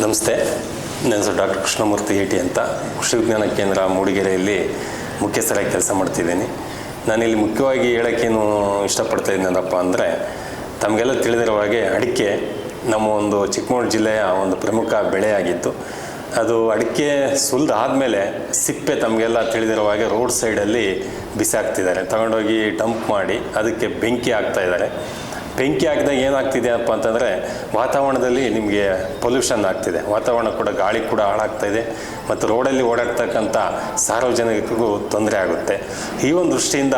ನಮಸ್ತೆ. ನನ್ನ ಹೆಸರು ಡಾಕ್ಟರ್ ಕೃಷ್ಣಮೂರ್ತಿ ಏಟಿ ಅಂತ. ಕೃಷಿ ವಿಜ್ಞಾನ ಕೇಂದ್ರ ಮೂಡಿಗೆರೆಯಲ್ಲಿ ಮುಖ್ಯಸ್ಥರಾಗಿ ಕೆಲಸ ಮಾಡ್ತಿದ್ದೀನಿ. ನಾನಿಲ್ಲಿ ಮುಖ್ಯವಾಗಿ ಹೇಳೋಕ್ಕೇನು ಇಷ್ಟಪಡ್ತಾ ಇದ್ದೇನಪ್ಪ ಅಂದರೆ, ತಮಗೆಲ್ಲ ತಿಳಿದಿರೋ ಹಾಗೆ ಅಡಿಕೆ ನಮ್ಮ ಒಂದು ಚಿಕ್ಕಮಗಳೂರು ಜಿಲ್ಲೆಯ ಒಂದು ಪ್ರಮುಖ ಬೆಳೆಯಾಗಿತ್ತು. ಅದು ಅಡಿಕೆ ಸುಲಿದು ಆದಮೇಲೆ ಸಿಪ್ಪೆ ತಮಗೆಲ್ಲ ತಿಳಿದಿರೋ ಹಾಗೆ ರೋಡ್ ಸೈಡಲ್ಲಿ ಬಿಸಾಕ್ತಿದ್ದಾರೆ. ತಗೊಂಡೋಗಿ ಡಂಪ್ ಮಾಡಿ ಅದಕ್ಕೆ ಬೆಂಕಿ ಹಾಕ್ತಾ ಇದ್ದಾರೆ. ಬೆಂಕಿ ಹಾಕಿದಾಗ ಏನಾಗ್ತಿದೆಯಪ್ಪ ಅಂತಂದರೆ ವಾತಾವರಣದಲ್ಲಿ ನಿಮಗೆ ಪೊಲ್ಯೂಷನ್ ಆಗ್ತಿದೆ. ವಾತಾವರಣ ಕೂಡ ಗಾಳಿ ಕೂಡ ಹಾಳಾಗ್ತಾ ಇದೆ ಮತ್ತು ರೋಡಲ್ಲಿ ಓಡಾಡ್ತಕ್ಕಂಥ ಸಾರ್ವಜನಿಕರಿಗೂ ತೊಂದರೆ ಆಗುತ್ತೆ. ಈ ಒಂದು ದೃಷ್ಟಿಯಿಂದ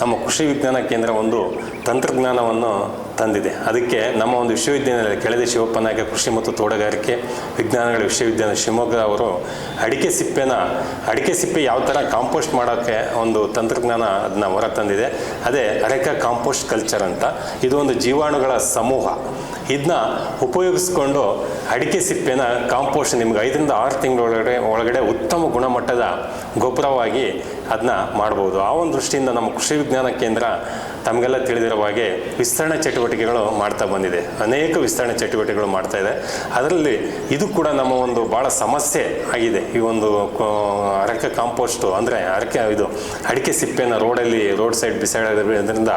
ನಮ್ಮ ಕೃಷಿ ವಿಜ್ಞಾನ ಕೇಂದ್ರ ಒಂದು ತಂತ್ರಜ್ಞಾನವನ್ನು ತಂದಿದೆ. ಅದಕ್ಕೆ ನಮ್ಮ ಒಂದು ವಿಶ್ವವಿದ್ಯಾನಿಲಯ ಕೆಳದಿ ಶಿವಪ್ಪನಾಯಕ ಕೃಷಿ ಮತ್ತು ತೋಟಗಾರಿಕೆ ವಿಜ್ಞಾನಗಳ ವಿಶ್ವವಿದ್ಯಾಲಯ ಶಿವಮೊಗ್ಗ ಅವರು ಅಡಿಕೆ ಸಿಪ್ಪೆನ, ಅಡಿಕೆ ಸಿಪ್ಪೆ ಯಾವ ಥರ ಕಾಂಪೋಸ್ಟ್ ಮಾಡೋಕ್ಕೆ ಒಂದು ತಂತ್ರಜ್ಞಾನ ಅದನ್ನ ಹೊರ ತಂದಿದೆ. ಅದೇ ಅರೆಕ ಕಾಂಪೋಸ್ಟ್ ಕಲ್ಚರ್ ಅಂತ. ಇದು ಒಂದು ಜೀವಾಣುಗಳ ಸಮೂಹ. ಇದನ್ನ ಉಪಯೋಗಿಸ್ಕೊಂಡು ಅಡಿಕೆ ಸಿಪ್ಪೆನ ಕಾಂಪೋಸ್ಟ್ ನಿಮ್ಗೆ ಐದರಿಂದ ಆರು ತಿಂಗಳೊಳಗಡೆ ಒಳಗಡೆ ಉತ್ತಮ ಗುಣಮಟ್ಟದ ಗೊಬ್ಬರವಾಗಿ ಅದನ್ನ ಮಾಡ್ಬೋದು. ಆ ಒಂದು ದೃಷ್ಟಿಯಿಂದ ನಮ್ಮ ಕೃಷಿ ವಿಜ್ಞಾನ ಕೇಂದ್ರ ತಮಗೆಲ್ಲ ತಿಳಿದಿರೋ ಹಾಗೆ ವಿಸ್ತರಣೆ ಚಟುವಟಿಕೆಗಳು ಮಾಡ್ತಾ ಬಂದಿದೆ. ಅನೇಕ ವಿಸ್ತರಣೆ ಚಟುವಟಿಕೆಗಳು ಮಾಡ್ತಾ ಇದೆ. ಅದರಲ್ಲಿ ಇದು ಕೂಡ ನಮ್ಮ ಒಂದು ಭಾಳ ಸಮಸ್ಯೆ ಆಗಿದೆ. ಈ ಒಂದು ಅರಕೆ ಕಾಂಪೋಸ್ಟು ಅಂದರೆ ಅರಕೆ, ಇದು ಅಡಿಕೆ ಸಿಪ್ಪೆನ ರೋಡಲ್ಲಿ, ರೋಡ್ ಸೈಡ್ ಬಿಸಾಡೋದ್ರಿಂದ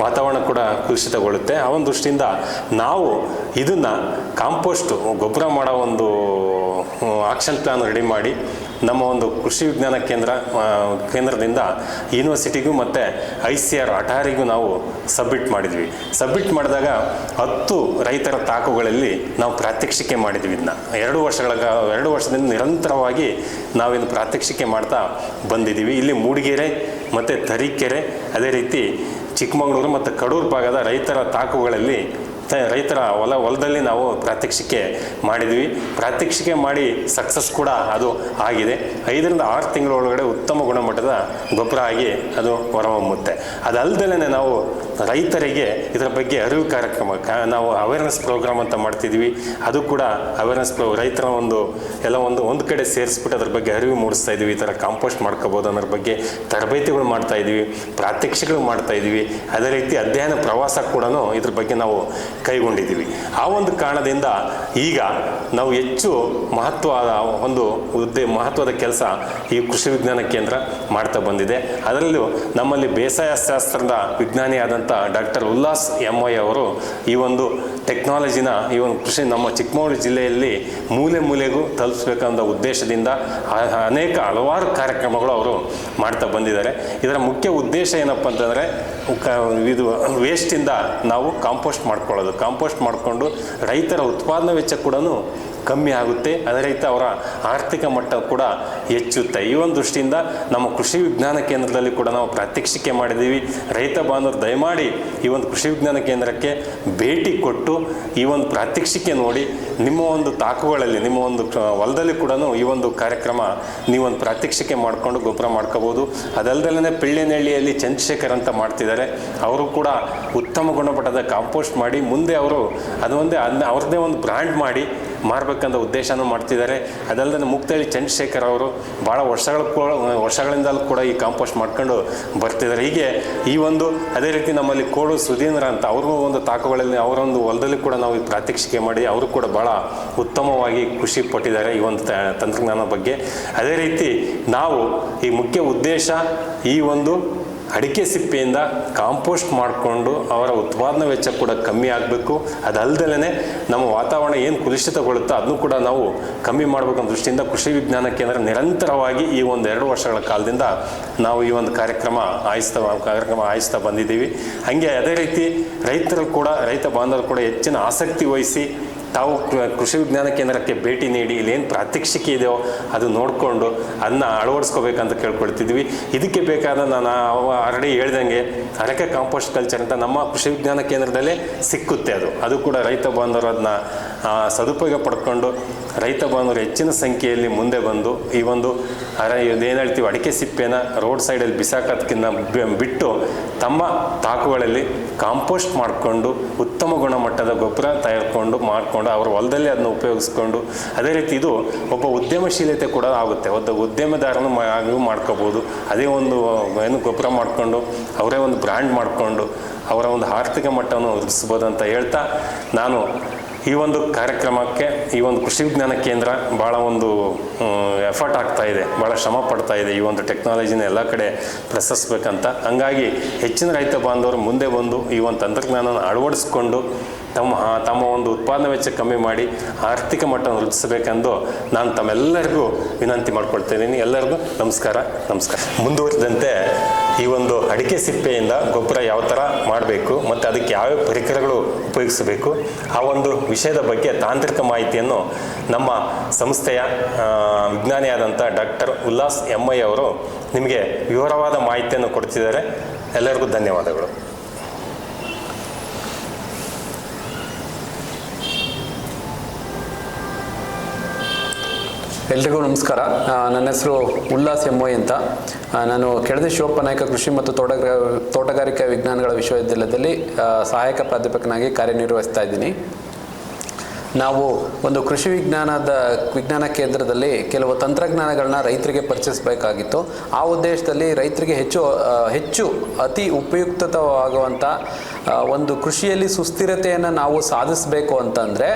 ವಾತಾವರಣ ಕೂಡ ಕಲುಷಿತಗೊಳ್ಳುತ್ತೆ ಆ ಒಂದು ದೃಷ್ಟಿಯಿಂದ ನಾವು ಇದನ್ನು ಕಾಂಪೋಸ್ಟು ಗೊಬ್ಬರ ಮಾಡೋ ಒಂದು ಆಕ್ಷನ್ ಪ್ಲಾನ್ ರೆಡಿ ಮಾಡಿ ನಮ್ಮ ಒಂದು ಕೃಷಿ ವಿಜ್ಞಾನ ಕೇಂದ್ರ ಕೇಂದ್ರದಿಂದ ಯೂನಿವರ್ಸಿಟಿಗೂ ಮತ್ತು ಐ ಸಿ ಆರ್ ಅಟಾರಿಗೂ ನಾವು ಸಬ್ಮಿಟ್ ಮಾಡಿದ್ವಿ. ಸಬ್ಮಿಟ್ ಮಾಡಿದಾಗ ಹತ್ತು ರೈತರ ತಾಕುಗಳಲ್ಲಿ ನಾವು ಪ್ರಾತ್ಯಕ್ಷಿಕೆ ಮಾಡಿದ್ವಿ ಇದನ್ನ ಎರಡು ವರ್ಷಗಳ ಎರಡು ವರ್ಷದಿಂದ ನಿರಂತರವಾಗಿ ನಾವಿನ್ನು ಪ್ರಾತ್ಯಕ್ಷಿಕೆ ಮಾಡ್ತಾ ಬಂದಿದ್ದೀವಿ. ಇಲ್ಲಿ ಮೂಡಿಗೆರೆ ಮತ್ತು ತರೀಕೆರೆ, ಅದೇ ರೀತಿ ಚಿಕ್ಕಮಗಳೂರು ಮತ್ತು ಕಡೂರು ಭಾಗದ ರೈತರ ತಾಕುಗಳಲ್ಲಿ ರೈತರ ಹೊಲ ಹೊಲದಲ್ಲಿ ನಾವು ಪ್ರಾತ್ಯಕ್ಷಿಕೆ ಮಾಡಿದ್ವಿ. ಪ್ರಾತ್ಯಕ್ಷಿಕೆ ಮಾಡಿ ಸಕ್ಸಸ್ ಕೂಡ ಅದು ಆಗಿದೆ. ಐದರಿಂದ ಆರು ತಿಂಗಳ ಒಳಗಡೆ ಉತ್ತಮ ಗುಣಮಟ್ಟದ ಗೊಬ್ಬರ ಆಗಿ ಅದು ಹೊರಹೊಮ್ಮುತ್ತೆ. ಅದಲ್ದಲೇ ನಾವು ರೈತರಿಗೆ ಇದರ ಬಗ್ಗೆ ಅರಿವು ಕಾರ್ಯಕ್ರಮ ನಾವು ಅವೇರ್ನೆಸ್ ಪ್ರೋಗ್ರಾಮ್ ಅಂತ ಮಾಡ್ತಿದ್ವಿ. ಅದು ಕೂಡ ಅವೇರ್ನೆಸ್ ಪ್ರೋ ರೈತರ ಒಂದು, ಎಲ್ಲ ಒಂದು ಒಂದು ಕಡೆ ಸೇರಿಸ್ಬಿಟ್ಟು ಅದ್ರ ಬಗ್ಗೆ ಅರಿವು ಮೂಡಿಸ್ತಾ ಇದ್ವಿ. ಈ ಥರ ಕಾಂಪೋಸ್ಟ್ ಮಾಡ್ಕೋಬೋದು ಅನ್ನೋದ್ರ ಬಗ್ಗೆ ತರಬೇತಿಗಳು ಮಾಡ್ತಾ ಇದ್ವಿ, ಪ್ರಾತ್ಯಕ್ಷಿಕೆಗಳು ಮಾಡ್ತಾ ಇದ್ವಿ. ಅದೇ ರೀತಿ ಅಧ್ಯಯನ ಪ್ರವಾಸ ಕೂಡ ಇದ್ರ ಬಗ್ಗೆ ನಾವು ಕೈಗೊಂಡಿದ್ದೀವಿ ಆ ಒಂದು ಕಾರಣದಿಂದ ಈಗ ನಾವು ಹೆಚ್ಚು ಮಹತ್ವದ ಒಂದು ಹುದ್ದೆ, ಮಹತ್ವದ ಕೆಲಸ ಈ ಕೃಷಿ ವಿಜ್ಞಾನ ಕೇಂದ್ರ ಮಾಡ್ತಾ ಬಂದಿದೆ. ಅದರಲ್ಲೂ ನಮ್ಮಲ್ಲಿ ಬೇಸಾಯ ಶಾಸ್ತ್ರದ ವಿಜ್ಞಾನಿಯಾದಂಥ ಡಾಕ್ಟರ್ ಉಲ್ಲಾಸ್ ಎಂ ವೈ ಅವರು ಈ ಒಂದು ಟೆಕ್ನಾಲಜಿನ ಈ ಒಂದು ಕೃಷಿ ನಮ್ಮ ಚಿಕ್ಕಮಗಳೂರು ಜಿಲ್ಲೆಯಲ್ಲಿ ಮೂಲೆ ಮೂಲೆಗೂ ತಲುಪಿಸ್ಬೇಕನ್ನೋ ಉದ್ದೇಶದಿಂದ ಅನೇಕ ಹಲವಾರು ಕಾರ್ಯಕ್ರಮಗಳು ಅವರು ಮಾಡ್ತಾ ಬಂದಿದ್ದಾರೆ. ಇದರ ಮುಖ್ಯ ಉದ್ದೇಶ ಏನಪ್ಪ ಅಂತಂದರೆ ಇದು ವೇಸ್ಟಿಂದ ನಾವು ಕಾಂಪೋಸ್ಟ್ ಮಾಡ್ಕೊಳ್ಳೋದು. ಕಾಂಪೋಸ್ಟ್ ಮಾಡಿಕೊಂಡು ರೈತರ ಉತ್ಪಾದನಾ ವೆಚ್ಚ ಕೂಡ ಕಮ್ಮಿ ಆಗುತ್ತೆ. ಅದೇ ರೀತಿ ಅವರ ಆರ್ಥಿಕ ಮಟ್ಟ ಕೂಡ ಹೆಚ್ಚುತ್ತೆ. ಈ ಒಂದು ದೃಷ್ಟಿಯಿಂದ ನಮ್ಮ ಕೃಷಿ ವಿಜ್ಞಾನ ಕೇಂದ್ರದಲ್ಲಿ ಕೂಡ ನಾವು ಪ್ರಾತ್ಯಕ್ಷಿಕೆ ಮಾಡಿದ್ದೀವಿ. ರೈತ ಬಾಂಧವರು ದಯಮಾಡಿ ಈ ಒಂದು ಕೃಷಿ ವಿಜ್ಞಾನ ಕೇಂದ್ರಕ್ಕೆ ಭೇಟಿ ಕೊಟ್ಟು ಈ ಒಂದು ಪ್ರಾತ್ಯಕ್ಷಿಕೆ ನೋಡಿ ನಿಮ್ಮ ಒಂದು ತಾಕುಗಳಲ್ಲಿ, ನಿಮ್ಮ ಒಂದು ಹೊಲದಲ್ಲಿ ಕೂಡ ಈ ಒಂದು ಕಾರ್ಯಕ್ರಮ ನೀವೊಂದು ಪ್ರಾತ್ಯಕ್ಷಿಕೆ ಮಾಡಿಕೊಂಡು ಗೊಬ್ಬರ ಮಾಡ್ಕೋಬೋದು. ಅದಲ್ಲದಲ್ಲೇ ಪಿಳ್ಳೆನಹಳ್ಳಿಯಲ್ಲಿ ಚಂದ್ರಶೇಖರ್ ಅಂತ ಮಾಡ್ತಿದ್ದಾರೆ. ಅವರು ಕೂಡ ಉತ್ತಮ ಗುಣಮಟ್ಟದ ಕಾಂಪೋಸ್ಟ್ ಮಾಡಿ ಮುಂದೆ ಅವರು ಅದೊಂದೇ ಅದನ್ನ ಅವ್ರದ್ದೇ ಒಂದು ಬ್ರ್ಯಾಂಡ್ ಮಾಡಿ ಮಾರಬೇಕಂತ ಉದ್ದೇಶನೂ ಮಾಡ್ತಿದ್ದಾರೆ. ಅದಲ್ಲದೆ ಮುಕ್ತಹಳ್ಳಿ ಚಂದ್ರಶೇಖರ್ ಅವರು ಭಾಳ ವರ್ಷಗಳ ವರ್ಷಗಳಿಂದಲೂ ಕೂಡ ಈ ಕಾಂಪೋಸ್ಟ್ ಮಾಡ್ಕೊಂಡು ಬರ್ತಿದ್ದಾರೆ. ಹೀಗೆ ಈ ಒಂದು, ಅದೇ ರೀತಿ ನಮ್ಮಲ್ಲಿ ಕೋಡು ಸುಧೀಂದ್ರ ಅಂತ ಅವರು ಒಂದು ತಾಕುಗಳಲ್ಲಿ, ಅವರೊಂದು ಹೊಲದಲ್ಲಿ ಕೂಡ ನಾವು ಈ ಪ್ರಾತ್ಯಕ್ಷಿಕೆ ಮಾಡಿ ಅವರು ಕೂಡ ಭಾಳ ಉತ್ತಮವಾಗಿ ಖುಷಿ ಪಟ್ಟಿದ್ದಾರೆ ಈ ಒಂದು ತಂತ್ರಜ್ಞಾನ ಬಗ್ಗೆ. ಅದೇ ರೀತಿ ನಾವು ಈ ಮುಖ್ಯ ಉದ್ದೇಶ ಈ ಒಂದು ಅಡಿಕೆ ಸಿಪ್ಪೆಯಿಂದ ಕಾಂಪೋಸ್ಟ್ ಮಾಡಿಕೊಂಡು ಅವರ ಉತ್ಪಾದನಾ ವೆಚ್ಚ ಕೂಡ ಕಮ್ಮಿ ಆಗಬೇಕು. ಅದಲ್ದಲೇ ನಮ್ಮ ವಾತಾವರಣ ಏನು ಕುಲುಷಿತಗೊಳ್ಳುತ್ತೋ ಅದನ್ನು ಕೂಡ ನಾವು ಕಮ್ಮಿ ಮಾಡಬೇಕನ್ನೋ ದೃಷ್ಟಿಯಿಂದ ಕೃಷಿ ವಿಜ್ಞಾನ ಕೇಂದ್ರ ನಿರಂತರವಾಗಿ ಈ ಒಂದು ಎರಡು ವರ್ಷಗಳ ಕಾಲದಿಂದ ನಾವು ಈ ಒಂದು ಕಾರ್ಯಕ್ರಮ ಆಯಿಸ್ತಾ ಕಾರ್ಯಕ್ರಮ ಆಯಿಸ್ತಾ ಬಂದಿದ್ದೀವಿ. ಹಾಗೆ ಅದೇ ರೀತಿ ರೈತರು ಕೂಡ, ರೈತ ಬಾಂಧವರು ಕೂಡ ಹೆಚ್ಚಿನ ಆಸಕ್ತಿ ವಹಿಸಿ ತಾವು ಕೃಷಿ ವಿಜ್ಞಾನ ಕೇಂದ್ರಕ್ಕೆ ಭೇಟಿ ನೀಡಿ ಇಲ್ಲೇನು ಪ್ರಾತ್ಯಕ್ಷಿಕೆ ಇದೆಯೋ ಅದು ನೋಡಿಕೊಂಡು ಅದನ್ನ ಅಳವಡಿಸ್ಕೋಬೇಕಂತ ಕೇಳ್ಕೊಳ್ತಿದ್ವಿ. ಇದಕ್ಕೆ ಬೇಕಾದ ನಾನು ಆಲ್ರೆಡಿ ಹೇಳ್ದಂಗೆ ಅರಕೆ ಕಾಂಪೋಸ್ಟ್ ಕಲ್ಚರ್ ಅಂತ ನಮ್ಮ ಕೃಷಿ ವಿಜ್ಞಾನ ಕೇಂದ್ರದಲ್ಲೇ ಸಿಕ್ಕುತ್ತೆ ಅದು. ಅದು ಕೂಡ ರೈತ ಬಾಂಧವರು ಅದನ್ನ ಸದುಪಯೋಗ ಪಡ್ಕೊಂಡು ರೈತ ಬಾಂಧವರು ಹೆಚ್ಚಿನ ಸಂಖ್ಯೆಯಲ್ಲಿ ಮುಂದೆ ಬಂದು ಈ ಒಂದು ಅರ ಏನು ಹೇಳ್ತೀವಿ, ಅಡಿಕೆ ಸಿಪ್ಪೆನ ರೋಡ್ ಸೈಡಲ್ಲಿ ಬಿಸಾಕೋದಕ್ಕಿಂತ ಬಿಟ್ಟು ತಮ್ಮ ತಾಕುಗಳಲ್ಲಿ ಕಾಂಪೋಸ್ಟ್ ಮಾಡಿಕೊಂಡು ಉತ್ತಮ ಗುಣಮಟ್ಟದ ಗೊಬ್ಬರ ತಯಾರಿಕೊಂಡು ಮಾಡಿಕೊಂಡು ಅವರ ಹೊಲದಲ್ಲಿ ಅದನ್ನು ಉಪಯೋಗಿಸ್ಕೊಂಡು ಅದೇ ರೀತಿ ಇದು ಒಬ್ಬ ಉದ್ಯಮಶೀಲತೆ ಕೂಡ ಆಗುತ್ತೆ. ಒಬ್ಬ ಉದ್ಯಮದಾರನು ಮಾಡ್ಕೋಬೋದು. ಅದೇ ಒಂದು ಏನು ಗೊಬ್ಬರ ಮಾಡಿಕೊಂಡು ಅವರೇ ಒಂದು ಬ್ರ್ಯಾಂಡ್ ಮಾಡಿಕೊಂಡು ಅವರ ಒಂದು ಆರ್ಥಿಕ ಮಟ್ಟವನ್ನು ಒದಗಿಸ್ಬೋದು ಅಂತ ಹೇಳ್ತಾ ನಾನು ಈ ಒಂದು ಕಾರ್ಯಕ್ರಮಕ್ಕೆ, ಈ ಒಂದು ಕೃಷಿ ವಿಜ್ಞಾನ ಕೇಂದ್ರ ಭಾಳ ಒಂದು ಎಫರ್ಟ್ ಆಗ್ತಾ ಇದೆ ಭಾಳ ಶ್ರಮ ಪಡ್ತಾ ಇದೆ ಈ ಒಂದು ಟೆಕ್ನಾಲಜಿನ ಎಲ್ಲ ಕಡೆ ಪ್ರಸರಿಸ್ಬೇಕಂತ. ಹಂಗಾಗಿ ಹೆಚ್ಚಿನ ರೈತ ಬಾಂಧವರು ಮುಂದೆ ಬಂದು ಈ ಒಂದು ತಂತ್ರಜ್ಞಾನನ ಅಳವಡಿಸ್ಕೊಂಡು ತಮ್ಮ ತಮ್ಮ ಒಂದು ಉತ್ಪಾದನಾ ವೆಚ್ಚ ಕಮ್ಮಿ ಮಾಡಿ ಆರ್ಥಿಕ ಮಟ್ಟವನ್ನು ವೃದ್ಧಿಸಬೇಕೆಂದು ನಾನು ತಮ್ಮೆಲ್ಲರಿಗೂ ವಿನಂತಿ ಮಾಡ್ಕೊಳ್ತಿದ್ದೀನಿ ಎಲ್ಲರಿಗೂ ನಮಸ್ಕಾರ ನಮಸ್ಕಾರ. ಮುಂದುವರೆದಂತೆ ಈ ಒಂದು ಅಡಿಕೆ ಸಿಪ್ಪೆಯಿಂದ ಗೊಬ್ಬರ ಯಾವ ಥರ ಮಾಡಬೇಕು ಮತ್ತು ಅದಕ್ಕೆ ಯಾವ್ಯಾವ ಪರಿಕರಗಳು ಉಪಯೋಗಿಸಬೇಕು, ಆ ಒಂದು ವಿಷಯದ ಬಗ್ಗೆ ತಾಂತ್ರಿಕ ಮಾಹಿತಿಯನ್ನು ನಮ್ಮ ಸಂಸ್ಥೆಯ ವಿಜ್ಞಾನಿಯಾದಂಥ ಡಾಕ್ಟರ್ ಉಲ್ಲಾಸ್ ಎಂ ಅವರು ನಿಮಗೆ ವಿವರವಾದ ಮಾಹಿತಿಯನ್ನು ಕೊಡ್ತಿದ್ದಾರೆ. ಎಲ್ಲರಿಗೂ ಧನ್ಯವಾದಗಳು. ಎಲ್ರಿಗೂ ನಮಸ್ಕಾರ. ನನ್ನ ಹೆಸರು ಉಲ್ಲಾಸ್ ಎಮ್ಮೊಯ್ ಅಂತ. ನಾನು ಕೆಳದಿ ಶಿವಪ್ಪ ನಾಯಕ ಕೃಷಿ ಮತ್ತು ತೋಟಗ ತೋಟಗಾರಿಕಾ ವಿಜ್ಞಾನಗಳ ವಿಶ್ವವಿದ್ಯಾಲಯದಲ್ಲಿ ಸಹಾಯಕ ಪ್ರಾಧ್ಯಾಪಕನಾಗಿ ಕಾರ್ಯನಿರ್ವಹಿಸ್ತಾ ಇದ್ದೀನಿ. ನಾವು ಒಂದು ಕೃಷಿ ವಿಜ್ಞಾನದ, ವಿಜ್ಞಾನ ಕೇಂದ್ರದಲ್ಲಿ ಕೆಲವು ತಂತ್ರಜ್ಞಾನಗಳನ್ನ ರೈತರಿಗೆ ಪರಿಚಯಿಸಬೇಕಾಗಿತ್ತು. ಆ ಉದ್ದೇಶದಲ್ಲಿ ರೈತರಿಗೆ ಹೆಚ್ಚು ಹೆಚ್ಚು ಅತಿ ಉಪಯುಕ್ತವಾಗುವಂಥ ಒಂದು ಕೃಷಿಯಲ್ಲಿ ಸುಸ್ಥಿರತೆಯನ್ನು ನಾವು ಸಾಧಿಸಬೇಕು ಅಂತಂದರೆ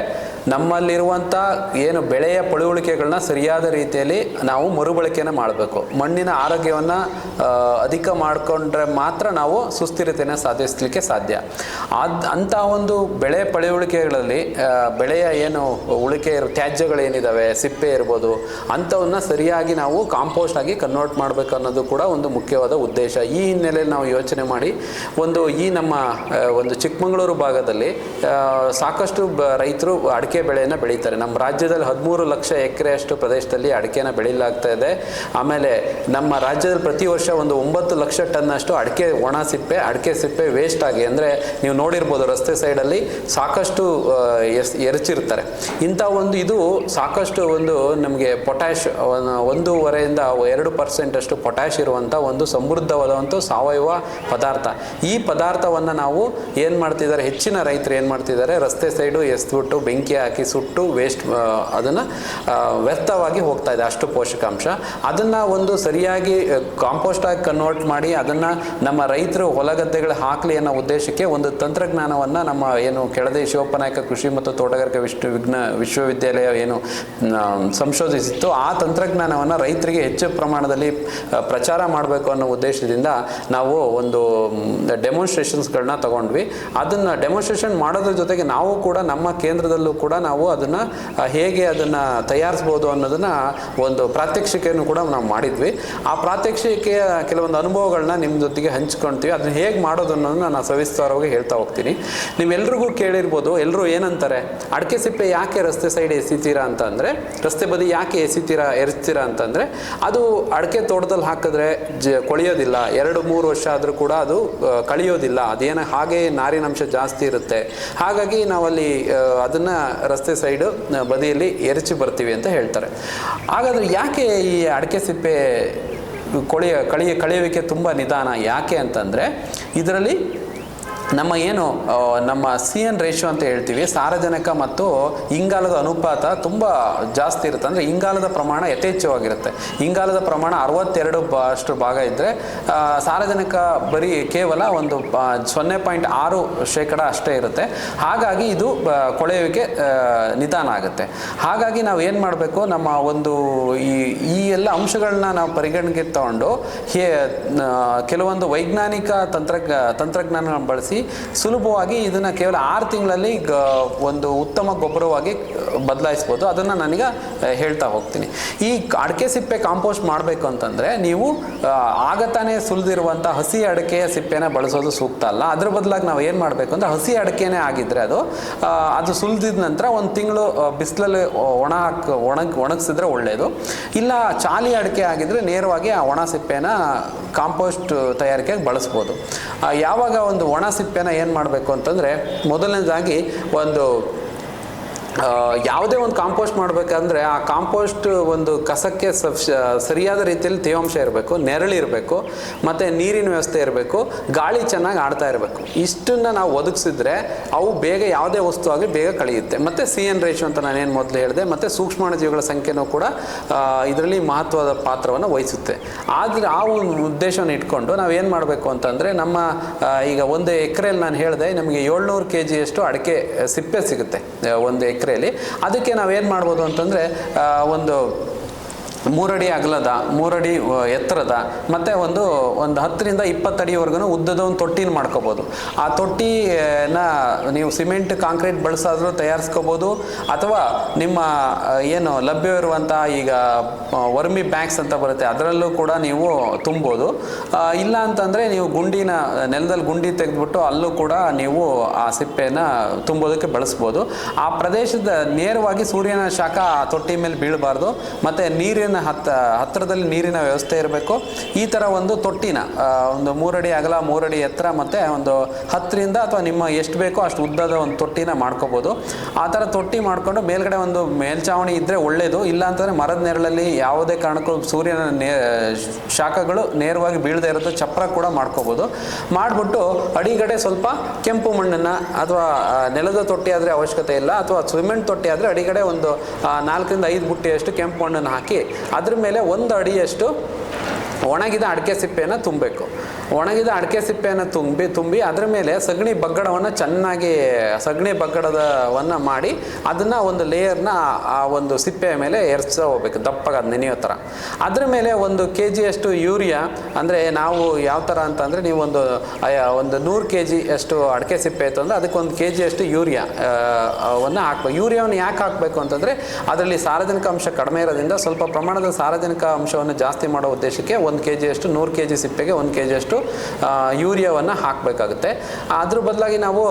ನಮ್ಮಲ್ಲಿರುವಂಥ ಏನು ಬೆಳೆಯ ಪಳುವಳಿಕೆಗಳನ್ನ ಸರಿಯಾದ ರೀತಿಯಲ್ಲಿ ನಾವು ಮರುಬಳಕೆಯನ್ನು ಮಾಡಬೇಕು. ಮಣ್ಣಿನ ಆರೋಗ್ಯವನ್ನು ಅಧಿಕ ಮಾಡಿಕೊಂಡ್ರೆ ಮಾತ್ರ ನಾವು ಸುಸ್ಥಿರತೆಯನ್ನು ಸಾಧಿಸಲಿಕ್ಕೆ ಸಾಧ್ಯ. ಅದ್ ಅಂಥ ಒಂದು ಬೆಳೆ ಪಳೆಯುಳಿಕೆಗಳಲ್ಲಿ ಆ, ಬೆಳೆಯ ಏನು ಉಳಿಕೆ ಇರೋ ತ್ಯಾಜ್ಯಗಳೇನಿದ್ದಾವೆ ಸಿಪ್ಪೆ ಇರ್ಬೋದು ಅಂಥವನ್ನ ಸರಿಯಾಗಿ ನಾವು ಕಾಂಪೋಸ್ಟ್ ಆಗಿ ಕನ್ವರ್ಟ್ ಮಾಡಬೇಕು ಅನ್ನೋದು ಕೂಡ ಒಂದು ಮುಖ್ಯವಾದ ಉದ್ದೇಶ. ಈ ಹಿನ್ನೆಲೆಯಲ್ಲಿ ನಾವು ಯೋಚನೆ ಮಾಡಿ ಒಂದು ಈ ನಮ್ಮ ಒಂದು ಚಿಕ್ಕಮಗಳೂರು ಭಾಗದಲ್ಲಿ ಸಾಕಷ್ಟು ರೈತರು ಅಡಿಕೆ ಬೆಳೆಯನ್ನು ಬೆಳೀತಾರೆ. ನಮ್ಮ ರಾಜ್ಯದಲ್ಲಿ ಹದಿಮೂರು ಲಕ್ಷ ಎಕರೆಯಷ್ಟು ಪ್ರದೇಶದಲ್ಲಿ ಅಡಿಕೆನ ಬೆಳೀಲಾಗ್ತಾ ಇದೆ. ಆಮೇಲೆ ನಮ್ಮ ರಾಜ್ಯದಲ್ಲಿ ಪ್ರತಿ ವರ್ಷ ಒಂದು ಒಂಬತ್ತು ಲಕ್ಷ ಟನ್ನಷ್ಟು ಅಡಿಕೆ ಒಣ ಸಿಪ್ಪೆ, ಅಡಿಕೆ ಸಿಪ್ಪೆ ವೇಸ್ಟ್ ಆಗಿ ಅಂದರೆ ನೀವು ನೋಡಿರ್ಬೋದು ರಸ್ತೆ ಸೈಡಲ್ಲಿ ಸಾಕಷ್ಟು ಎಸ್, ಎರಚಿರ್ತಾರೆ. ಇಂಥ ಒಂದು ಇದು ಸಾಕಷ್ಟು ಒಂದು ನಮಗೆ ಪೊಟ್ಯಾಶ್ ಒಂದೂವರೆಯಿಂದ ಎರಡು ಪರ್ಸೆಂಟ್ ಅಷ್ಟು ಪೊಟ್ಯಾಶ್ ಇರುವಂಥ ಒಂದು ಸಮೃದ್ಧವಾದಂಥ ಸಾವಯವ ಪದಾರ್ಥ. ಈ ಪದಾರ್ಥವನ್ನು ನಾವು ಏನು ಮಾಡ್ತಿದ್ದಾರೆ, ಹೆಚ್ಚಿನ ರೈತರು ಏನು ಮಾಡ್ತಿದ್ದಾರೆ, ರಸ್ತೆ ಸೈಡು ಎಸ್ಬಿಟ್ಟು ಬೆಂಕಿ ಹಾಕಿ ಸುಟ್ಟು ವೇಸ್ಟ್ ಅದನ್ನು ವ್ಯರ್ಥವಾಗಿ ಹೋಗ್ತಾ ಇದೆ ಅಷ್ಟು ಪೋಷಕಾಂಶ. ಅದನ್ನು ಒಂದು ಸರಿಯಾಗಿ ಕಾಂಪೋಸ್ಟ್ ಆಗಿ ಕನ್ವರ್ಟ್ ಮಾಡಿ ಅದನ್ನು ನಮ್ಮ ರೈತರು ಹೊಲಗದ್ದೆಗಳು ಹಾಕಲಿ ಅನ್ನೋ ಉದ್ದೇಶಕ್ಕೆ ಒಂದು ತಂತ್ರಜ್ಞಾನವನ್ನು ನಮ್ಮ ಏನು ಕೆಳದಿ ಶಿವಪ್ಪ ನಾಯಕ ಕೃಷಿ ಮತ್ತು ತೋಟಗಾರಿಕಾ ವಿಶ್ವ ವಿಜ್ಞಾ, ವಿಶ್ವವಿದ್ಯಾಲಯ ಏನು ಸಂಶೋಧಿಸಿತ್ತು, ಆ ತಂತ್ರಜ್ಞಾನವನ್ನು ರೈತರಿಗೆ ಹೆಚ್ಚು ಪ್ರಮಾಣದಲ್ಲಿ ಪ್ರಚಾರ ಮಾಡಬೇಕು ಅನ್ನೋ ಉದ್ದೇಶದಿಂದ ನಾವು ಒಂದು ಡೆಮೋನ್ಸ್ಟ್ರೇಷನ್ಸ್ಗಳನ್ನ ತಗೊಂಡ್ವಿ. ಅದನ್ನು ಡೆಮೋನ್ಸ್ಟ್ರೇಷನ್ ಮಾಡೋದ್ರ ಜೊತೆಗೆ ನಾವು ಕೂಡ ನಮ್ಮ ಕೇಂದ್ರದಲ್ಲೂ ಕೂಡ ನಾವು ಅದನ್ನು ಹೇಗೆ ಅದನ್ನು ತಯಾರಿಸ್ಬೋದು ಅನ್ನೋದನ್ನು ಒಂದು ಪ್ರಾತ್ಯಕ್ಷಿಕೆಯನ್ನು ಕೂಡ ನಾವು ಮಾಡಿದ್ವಿ. ಆ ಪ್ರಾತ್ಯಕ್ಷಿಕೆಯ ಕೆಲವೊಂದು ಅನುಭವಗಳನ್ನ ನಿಮ್ಮ ಜೊತೆಗೆ ಹಂಚ್ಕೊಳ್ತೀವಿ ಅದನ್ನ ಹೇಗೆ ಮಾಡೋದು ಅನ್ನೋದನ್ನ ನಾನು ಸವಿಸ್ತಾರವಾಗಿ ಹೇಳ್ತಾ ಹೋಗ್ತೀನಿ. ನೀವೆಲ್ರಿಗೂ ಕೇಳಿರ್ಬೋದು ಎಲ್ಲರೂ ಏನಂತಾರೆ? ಅಡಿಕೆ ಸಿಪ್ಪೆ ಯಾಕೆ ರಸ್ತೆ ಸೈಡ್ ಎಸಿತೀರಾ ಅಂತ ಅಂದರೆ, ರಸ್ತೆ ಬದಿ ಯಾಕೆ ಎಸಿತೀರಾ, ಎರಿಸ್ತೀರಾ ಅಂತಂದರೆ ಅದು ಅಡಿಕೆ ತೋಟದಲ್ಲಿ ಹಾಕಿದ್ರೆ ಜ, ಕೊಳೆಯೋದಿಲ್ಲ. ಎರಡು, ಮೂರು ವರ್ಷ ಆದರೂ ಕೂಡ ಅದು ಕಳಿಯೋದಿಲ್ಲ. ಅದೇನ ಹಾಗೆ ನಾರಿನಂಶ ಜಾಸ್ತಿ ಇರುತ್ತೆ. ಹಾಗಾಗಿ ನಾವಲ್ಲಿ ಅದನ್ನ ರಸ್ತೆ ಸೈಡು ಬದಿಯಲ್ಲಿ ಎರಚಿ ಬರ್ತೀವಿ ಅಂತ ಹೇಳ್ತಾರೆ. ಹಾಗಾದರೆ ಯಾಕೆ ಈ ಅಡಿಕೆ ಸಿಪ್ಪೆ ಕೊಳೆಯ, ಕಳೆಯ, ಕಳೆಯುವಿಕೆ ತುಂಬ ನಿಧಾನ? ಯಾಕೆ ಅಂತಂದರೆ, ಇದರಲ್ಲಿ ನಮ್ಮ ಏನು ನಮ್ಮ ಸಿ ಎನ್ ರೇಷಿಯೋ ಅಂತ ಹೇಳ್ತೀವಿ, ಸಾರಜನಕ ಮತ್ತು ಇಂಗಾಲದ ಅನುಪಾತ ತುಂಬ ಜಾಸ್ತಿ ಇರುತ್ತೆ. ಅಂದರೆ ಇಂಗಾಲದ ಪ್ರಮಾಣ ಯಥೇಚ್ಛವಾಗಿರುತ್ತೆ. ಇಂಗಾಲದ ಪ್ರಮಾಣ ಅರವತ್ತೆರಡು ಅಷ್ಟು ಭಾಗ ಇದ್ದರೆ ಸಾರಜನಕ ಬರೀ ಕೇವಲ ಒಂದು ಸೊನ್ನೆ ಪಾಯಿಂಟ್ ಆರು ಶೇಕಡ ಅಷ್ಟೇ ಇರುತ್ತೆ. ಹಾಗಾಗಿ ಇದು ಕೊಳೆಯುವಿಕೆ ನಿಧಾನ ಆಗುತ್ತೆ. ಹಾಗಾಗಿ ನಾವು ಏನು ಮಾಡಬೇಕು, ನಮ್ಮ ಒಂದು ಈ ಈ ಎಲ್ಲ ಅಂಶಗಳನ್ನ ನಾವು ಪರಿಗಣನೆಗೆ ತಗೊಂಡು ಕೆಲವೊಂದು ವೈಜ್ಞಾನಿಕ ತಂತ್ರ ತಂತ್ರಜ್ಞಾನ ಬಳಸಿ ಸುಲಭವಾಗಿ ಇದನ್ನು ಕೇವಲ ಆರು ತಿಂಗಳಲ್ಲಿ ಒಂದು ಉತ್ತಮ ಗೊಬ್ಬರವಾಗಿ ಬದಲಾಯಿಸ್ಬೋದು, ಅದನ್ನು ನಾನೀಗ ಹೇಳ್ತಾ ಹೋಗ್ತೀನಿ. ಈ ಅಡಿಕೆ ಸಿಪ್ಪೆ ಕಾಂಪೋಸ್ಟ್ ಮಾಡಬೇಕು ಅಂತಂದರೆ ನೀವು ಆಗತಾನೆ ಆಗ ತಾನೇ ಸುಲಿದಿರುವಂಥ ಹಸಿ ಅಡಿಕೆಯ ಸಿಪ್ಪೆನ ಬಳಸೋದು ಸೂಕ್ತ ಅಲ್ಲ. ಅದ್ರ ಬದಲಾಗಿ ನಾವು ಏನು ಮಾಡಬೇಕು ಅಂದರೆ ಹಸಿ ಅಡಿಕೆನೇ ಆಗಿದ್ದರೆ ಅದು ಅದು ಸುಲಿದಿದ ನಂತರ ಒಂದು ತಿಂಗಳು ಬಿಸಿಲಲ್ಲಿ ಒಣ ಹಾಕಿ ಒಣಗ್ ಒಣಗಿಸಿದ್ರೆ ಒಳ್ಳೆಯದು ಇಲ್ಲ, ಚಾಲಿ ಅಡಿಕೆ ಆಗಿದ್ರೆ ನೇರವಾಗಿ ಆ ಒಣ ಸಿಪ್ಪೆನ ಕಾಂಪೋಸ್ಟ್ ತಯಾರಿಕೆಗೆ ಬಳಸ್ಬೋದು. ಯಾವಾಗ ಒಂದು ಒಣ ಸಿಪ್ಪೆನ ಏನು ಮಾಡಬೇಕು ಅಂತಂದರೆ, ಮೊದಲನೇದಾಗಿ ಒಂದು ಯಾವುದೇ ಒಂದು ಕಾಂಪೋಸ್ಟ್ ಮಾಡಬೇಕಂದ್ರೆ ಆ ಕಾಂಪೋಸ್ಟ್ ಒಂದು ಕಸಕ್ಕೆ ಸರಿಯಾದ ರೀತಿಯಲ್ಲಿ ತೇವಾಂಶ ಇರಬೇಕು ನೆರಳಿರಬೇಕು ಮತ್ತು ನೀರಿನ ವ್ಯವಸ್ಥೆ ಇರಬೇಕು, ಗಾಳಿ ಚೆನ್ನಾಗಿ ಆಡ್ತಾ ಇರಬೇಕು. ಇಷ್ಟನ್ನು ನಾವು ಒದಗಿಸಿದ್ರೆ ಅವು ಬೇಗ ಯಾವುದೇ ವಸ್ತು ಆಗಲಿ ಬೇಗ ಕಳೆಯುತ್ತೆ. ಮತ್ತು ಸಿ ಎನ್ ರೇಷು ಅಂತ ನಾನೇನು ಮೊದಲು ಹೇಳಿದೆ, ಮತ್ತು ಸೂಕ್ಷ್ಮಾಣುಜೀವಿಗಳ ಸಂಖ್ಯೆನೂ ಕೂಡ ಇದರಲ್ಲಿ ಮಹತ್ವದ ಪಾತ್ರವನ್ನು ವಹಿಸುತ್ತೆ. ಆದರೆ ಆ ಒಂದು ಉದ್ದೇಶವನ್ನು ಇಟ್ಕೊಂಡು ನಾವು ಏನು ಮಾಡಬೇಕು ಅಂತಂದರೆ ನಮ್ಮ ಈಗ ಒಂದು ಎಕರೆಯಲ್ಲಿ ನಾನು ಹೇಳಿದೆ, ನಮಗೆ ಏಳ್ನೂರು ಕೆ ಜಿಯಷ್ಟು ಅಡಿಕೆ, ಸಿಪ್ಪೆ ಸಿಗುತ್ತೆ. ಒಂದು ಎಕರೆಯಲ್ಲಿ. ಅದಕ್ಕೆ ನಾವೇನು ಮಾಡ್ಬೋದು ಅಂತಂದರೆ ಒಂದು ಮೂರಡಿ ಅಗಲದ, ಮೂರಡಿ ಎತ್ತರದ, ಮತ್ತು ಒಂದು ಒಂದು ಹತ್ತರಿಂದ ಇಪ್ಪತ್ತಡಿವರೆಗೂ ಉದ್ದದ ಒಂದು ತೊಟ್ಟಿನ ಮಾಡ್ಕೋಬೋದು. ಆ ತೊಟ್ಟಿನ ನೀವು ಸಿಮೆಂಟ್, ಕಾಂಕ್ರೀಟ್ ಬಳಸಾದರೂ ತಯಾರಿಸ್ಕೋಬೋದು, ಅಥವಾ ನಿಮ್ಮ ಏನು ಲಭ್ಯವಿರುವಂಥ ಈಗ ವರ್ಮಿ ಬ್ಯಾಗ್ಸ್ ಅಂತ ಬರುತ್ತೆ, ಅದರಲ್ಲೂ ಕೂಡ ನೀವು ತುಂಬೋದು. ಇಲ್ಲ ಅಂತಂದರೆ ನೀವು ಗುಂಡಿನ, ನೆಲದಲ್ಲಿ ಗುಂಡಿ ತೆಗೆದ್ಬಿಟ್ಟು ಅಲ್ಲೂ ಕೂಡ ನೀವು ಆ ಸಿಪ್ಪೆನ ತುಂಬೋದಕ್ಕೆ ಬಳಸ್ಬೋದು. ಆ ಪ್ರದೇಶದ ನೇರವಾಗಿ ಸೂರ್ಯನ ಶಾಖ ಆ ತೊಟ್ಟಿ ಮೇಲೆ ಬೀಳಬಾರ್ದು, ಮತ್ತು ನೀರಿನ ಹತ್ತ, ಹತ್ತಿರದಲ್ಲಿ ನೀರಿನ ವ್ಯವಸ್ಥೆ ಇರಬೇಕು. ಈ ಥರ ಒಂದು ತೊಟ್ಟಿನ ಒಂದು ಮೂರಡಿ ಅಗಲ, ಮೂರಡಿ ಎತ್ತರ ಮತ್ತು ಒಂದು ಹತ್ತರಿಂದ ಅಥವಾ ನಿಮ್ಮ ಎಷ್ಟು ಬೇಕೋ ಅಷ್ಟು ಉದ್ದದ ಒಂದು ತೊಟ್ಟಿನ ಮಾಡ್ಕೋಬೋದು. ಆ ಥರ ತೊಟ್ಟಿ ಮಾಡಿಕೊಂಡು ಮೇಲ್ಗಡೆ ಒಂದು ಮೇಲ್ಚಾವಣಿ ಇದ್ದರೆ ಒಳ್ಳೆಯದು ಇಲ್ಲ ಅಂತಂದರೆ ಮರದ ನೆರಳಲ್ಲಿ ಯಾವುದೇ ಕಾರಣಕ್ಕೂ ಸೂರ್ಯನ ನೇ, ಶಾಖಗಳು ನೇರವಾಗಿ ಬೀಳದೇ ಇರೋದು ಚಪ್ರ ಕೂಡ ಮಾಡ್ಕೋಬೋದು. ಮಾಡಿಬಿಟ್ಟು ಅಡಿಗಡೆ ಸ್ವಲ್ಪ ಕೆಂಪು ಮಣ್ಣನ್ನು ಅಥವಾ ನೆಲದ ತೊಟ್ಟಿ ಆದರೆ ಅವಶ್ಯಕತೆ ಇಲ್ಲ. ಅಥವಾ ಸಿಮೆಂಟ್ ತೊಟ್ಟಿ ಆದರೆ ಅಡಿಗಡೆ ಒಂದು ನಾಲ್ಕರಿಂದ ಐದು ಬುಟ್ಟಿಯಷ್ಟು ಕೆಂಪು ಮಣ್ಣನ್ನು ಹಾಕಿ ಅದ್ರ ಮೇಲೆ ಒಂದು ಅಡಿಯಷ್ಟು ಒಣಗಿದ ಅಡಿಕೆ ಸಿಪ್ಪೆಯನ್ನು ತುಂಬಬೇಕು. ಒಣಗಿದ ಅಡಿಕೆ ಸಿಪ್ಪೆಯನ್ನು ತುಂಬಿ ತುಂಬಿ ಅದರ ಮೇಲೆ ಸಗಣಿ ಬಗ್ಗಡವನ್ನು ಚೆನ್ನಾಗಿ, ಸಗಣಿ ಬಗ್ಗಡದವನ್ನು ಮಾಡಿ ಅದನ್ನು ಒಂದು ಲೇಯರ್ನ ಆ ಒಂದು ಸಿಪ್ಪೆಯ ಮೇಲೆ ಎರ್ಸ್ತಾ ಹೋಗ್ಬೇಕು, ದಪ್ಪಗೆ ಅದು ನೆನೆಯೋ ಥರ. ಅದರ ಮೇಲೆ ಒಂದು ಕೆ ಜಿಯಷ್ಟು ಯೂರಿಯಾ, ಅಂದರೆ ನಾವು ಯಾವ ಥರ ಅಂತಂದರೆ ನೀವು ಒಂದು ಒಂದು ನೂರು ಕೆ ಜಿ ಅಡಿಕೆ ಸಿಪ್ಪೆ ಇತ್ತು ಅಂದರೆ ಅದಕ್ಕೆ ಒಂದು ಕೆ ಜಿಯಷ್ಟು ಯೂರಿಯಾ ವನ್ನು ಹಾಕ್ಬೇಕು. ಯೂರಿಯಾವನ್ನು ಯಾಕೆ ಹಾಕಬೇಕು ಅಂತಂದರೆ ಅದರಲ್ಲಿ ಸಾರಜನಕ ಅಂಶ ಕಡಿಮೆ ಇರೋದ್ರಿಂದ ಸ್ವಲ್ಪ ಪ್ರಮಾಣದ ಸಾರಜನಕ ಅಂಶವನ್ನು ಜಾಸ್ತಿ ಮಾಡೋ ಉದ್ದೇಶಕ್ಕೆ ಒಂದು ಕೆ ಜಿಯಷ್ಟು ನೂರು ಕೆ ಜಿ ಸಿಪ್ಪೆಗೆ ಒಂದು ಕೆ ಜಿಯಷ್ಟು ಯೂರಿಯಾವನ್ನು ಹಾಕಬೇಕಾಗುತ್ತೆ. ಅದ್ರ ಬದಲಾಗಿ ನಾವು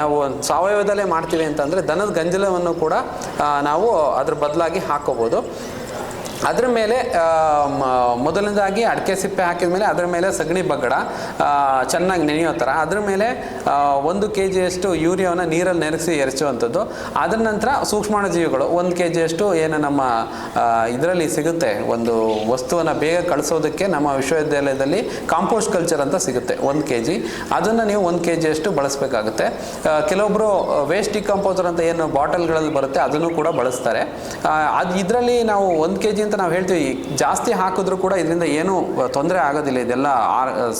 ನಾವು ಸಾವಯವದಲ್ಲೇ ಮಾಡ್ತೀವಿ ಅಂತಂದರೆ ದನದ ಗಂಜಲವನ್ನು ಕೂಡ ನಾವು ಅದ್ರ ಬದಲಾಗಿ ಹಾಕೋಬೋದು. ಅದ್ರ ಮೇಲೆ ಮೊದಲನೇದಾಗಿ ಅಡಿಕೆ ಸಿಪ್ಪೆ ಹಾಕಿದ ಮೇಲೆ ಅದ್ರ ಮೇಲೆ ಸಗಣಿ ಬಗ್ಗಡ ಚೆನ್ನಾಗಿ ನೆನೆಯೋ ಥರ. ಅದ್ರ ಮೇಲೆ ಒಂದು ಕೆ ಜಿಯಷ್ಟು ಯೂರಿಯಾವನ್ನು ನೀರಲ್ಲಿ ನೆನೆಸಿ ಎರಚುವಂಥದ್ದು. ಅದರ ನಂತರ ಸೂಕ್ಷ್ಮಾಣುಜೀವಿಗಳು ಒಂದು ಕೆ ಜಿಯಷ್ಟು ಏನು ನಮ್ಮ ಇದರಲ್ಲಿ ಸಿಗುತ್ತೆ. ಒಂದು ವಸ್ತುವನ್ನು ಬೇಗ ಕಳಿಸೋದಕ್ಕೆ ನಮ್ಮ ವಿಶ್ವವಿದ್ಯಾಲಯದಲ್ಲಿ ಕಾಂಪೋಸ್ಟ್ ಕಲ್ಚರ್ ಅಂತ ಸಿಗುತ್ತೆ, ಒಂದು ಕೆ ಜಿ ಅದನ್ನು ನೀವು ಒಂದು ಕೆ ಜಿಯಷ್ಟು ಬಳಸಬೇಕಾಗುತ್ತೆ ಕೆಲವೊಬ್ಬರು ವೇಸ್ಟ್ ಡಿಕಂಪೋಸರ್ ಅಂತ ಏನು ಬಾಟಲ್ಗಳಲ್ಲಿ ಬರುತ್ತೆ, ಅದನ್ನು ಕೂಡ ಬಳಸ್ತಾರೆ. ಅದು ಇದರಲ್ಲಿ ನಾವು ಒಂದು ಕೆ ಜಿ ಅಂತ ನಾವು ಹೇಳ್ತೀವಿ. ಜಾಸ್ತಿ ಹಾಕಿದ್ರೂ ಕೂಡ ಇದರಿಂದ ಏನೂ ತೊಂದರೆ ಆಗೋದಿಲ್ಲ. ಇದೆಲ್ಲ